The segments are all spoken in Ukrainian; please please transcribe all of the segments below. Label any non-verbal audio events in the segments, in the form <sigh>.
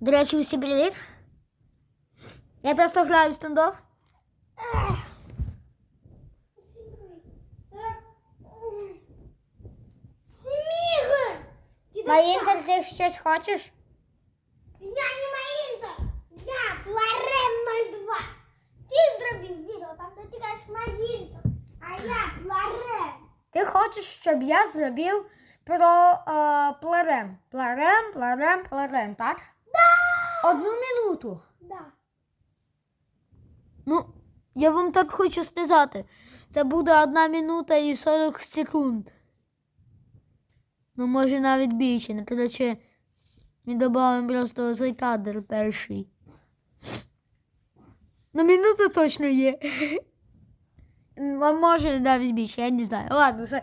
До речі, усі привіт. Я просто граю стендов. Смігр! Маїнтер, ти щось хочеш? Я не Маїнтер! Я Пларен 02! Ти зробив відео, там де ти кажеш Маїнтер, а я Пларен! Ти хочеш, щоб я зробив про е, пларем. Пларем, пларем, пларем, так? Да! Одну минуту. Да. Ну, я вам так хочу сказати. Це буде одна минута і 40 секунд. Ну, може навіть більше. Ну, коротше, ми додамо просто цей кадр перший. Ну, минута точно є. <laughs> А може навіть більше, я не знаю. Ладно, все.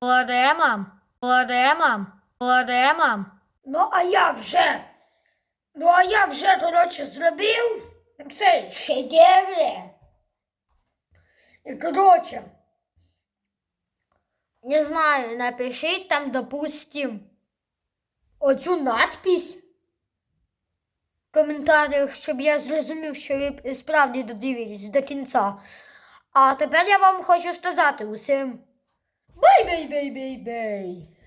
плодемам, плодемам, плодемам. Ну, а я вже, ну, а я вже, коротше, зробив цей шедевр. І, коротше, не знаю, напишіть там, допустим, оцю надпись в коментарях, щоб я зрозумів, що ви справді додивились до кінця. А тепер я вам хочу сказати усім Bay bay bay bay.